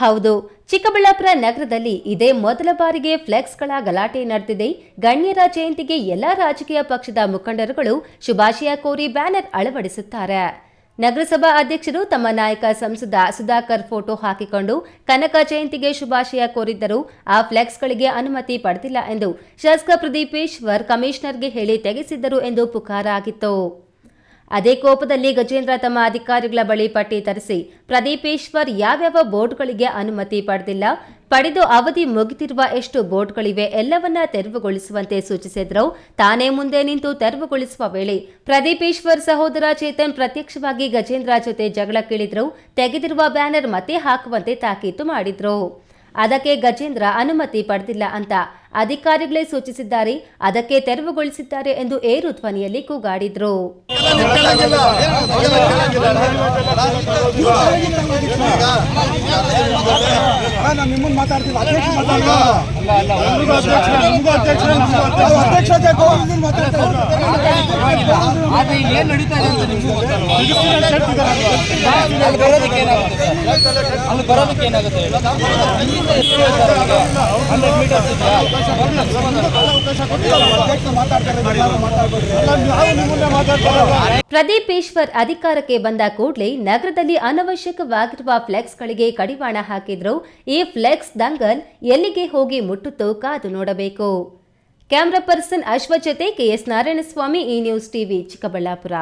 ಹೌದು, ಚಿಕ್ಕಬಳ್ಳಾಪುರ ನಗರದಲ್ಲಿ ಇದೇ ಮೊದಲ ಬಾರಿಗೆ ಫ್ಲೆಕ್ಸ್ಗಳ ಗಲಾಟೆ ನಡೆದಿದೆ. ಗಣ್ಯರ ಜಯಂತಿಗೆ ಎಲ್ಲಾ ರಾಜಕೀಯ ಪಕ್ಷದ ಮುಖಂಡರುಗಳು ಶುಭಾಶಯ ಕೋರಿ ಬ್ಯಾನರ್ ಅಳವಡಿಸುತ್ತಾರೆ. ನಗರಸಭಾ ಅಧ್ಯಕ್ಷರು ತಮ್ಮ ನಾಯಕ ಸಂಸದ ಸುಧಾಕರ್ ಫೋಟೋ ಹಾಕಿಕೊಂಡು ಕನಕ ಜಯಂತಿಗೆ ಶುಭಾಶಯ ಕೋರಿದ್ದರೂ ಆ ಫ್ಲೆಕ್ಸ್ಗಳಿಗೆ ಅನುಮತಿ ಪಡೆದಿಲ್ಲ ಎಂದು ಶಾಸಕ ಪ್ರದೀಪೇಶ್ವರ್ ಕಮಿಷನರ್ಗೆ ಹೇಳಿ ತೆಗೆಸಿದ್ದರು ಎಂದು ಪುಕಾರ ಆಗಿತ್ತು. ಅದೇ ಕೋಪದಲ್ಲಿ ಗಜೇಂದ್ರ ತಮ್ಮ ಅಧಿಕಾರಿಗಳ ಬಳಿ ಪಟ್ಟಿ ತರಿಸಿ, ಪ್ರದೀಪೇಶ್ವರ್ ಯಾವ್ಯಾವ ಬೋರ್ಡ್ಗಳಿಗೆ ಅನುಮತಿ ಪಡೆದಿಲ್ಲ, ಪಡೆದು ಅವಧಿ ಮುಗಿದಿರುವ ಎಷ್ಟು ಬೋರ್ಡ್ಗಳಿವೆ ಎಲ್ಲವನ್ನ ತೆರವುಗೊಳಿಸುವಂತೆ ಸೂಚಿಸಿದ್ರು. ತಾನೇ ಮುಂದೆ ನಿಂತು ತೆರವುಗೊಳಿಸುವ ವೇಳೆ ಪ್ರದೀಪೇಶ್ವರ್ ಸಹೋದರ ಚೇತನ್ ಪ್ರತ್ಯಕ್ಷವಾಗಿ ಗಜೇಂದ್ರ ಜೊತೆ ಜಗಳಕ್ಕಿಳಿದ್ರು ತೆಗೆದಿರುವ ಬ್ಯಾನರ್ ಮತ್ತೆ ಹಾಕುವಂತೆ ತಾಕೀತು ಮಾಡಿದ್ರು. ಅದಕ್ಕೆ ಗಜೇಂದ್ರ ಅನುಮತಿ ಪಡೆದಿಲ್ಲ ಅಂತ ಅಧಿಕಾರಿಗಳೇ ಸೂಚಿಸಿದ್ದಾರೆ. ಅದಕ್ಕೆ ತೆರವುಗೊಳಿಸಿದ್ದಾರೆ ಎಂದು ಏರು ಧ್ವನಿಯಲ್ಲಿ ಕೂಗಾಡಿದ್ರು. ನಾನು ನಿಮ್ಮನ್ನ ಮಾತಾಡ್ತಿಲ್ಲ ಅಧ್ಯಕ್ಷ ಅಧ್ಯಕ್ಷ ಬೇಕು ನಿಮ್ಮನ್ನ ಮಾತಾಡ್ತಾ ಆದ್ರೆ ಇಲ್ಲಿ ಏನ್ ನಡೀತಾ ಇದೆ ಅಂತ ನಿಮ್ಗೂ ಗೊತ್ತಲ್ವಾ ಅಲ್ಲಿ ಬರೋದಕ್ಕೆ ಏನಾಗುತ್ತೆ ಅಲ್ಲಿ ಬರೋದಕ್ಕೆ ಏನಾಗುತ್ತೆ ಹೇಳಿ? ಇಲ್ಲಿಂದ ಎಷ್ಟು ಹೇಳ್ತಾರೆ ಅವ್ರಿಗೆ? 100 meters ಇದೆಯಾ? ಅಧ್ಯಕ್ಷ ಮಾತಾಡ್ತಾರೆ ಎಲ್ಲರೂ ಮಾತಾಡ್ಬೇಡ್ರಿ ನಾವು ನಿಮ್ಮನ್ನ ಮಾತಾಡ್ತಾರೆ ಪ್ರದೀಪೇಶ್ವರ್ ಅಧಿಕಾರಕ್ಕೆ ಬಂದ ಕೂಡಲೇ ನಗರದಲ್ಲಿ ಅನವಶ್ಯಕವಾಗಿರುವ ಫ್ಲೆಕ್ಸ್ಗಳಿಗೆ ಕಡಿವಾಣ ಹಾಕಿದ್ರು ಈ ಫ್ಲೆಕ್ಸ್ ದಂಗಲ್ ಎಲ್ಲಿಗೆ ಹೋಗಿ ಮುಟ್ಟುತ್ತೋ ಕಾದು ನೋಡಬೇಕು. ಕ್ಯಾಮ್ರಾ ಪರ್ಸನ್ ಅಶ್ವ ಜೊತೆ ಕೆಎಸ್ ನಾರಾಯಣಸ್ವಾಮಿ ಈ ನ್ಯೂಸ್ ಟಿವಿ ಚಿಕ್ಕಬಳ್ಳಾಪುರ.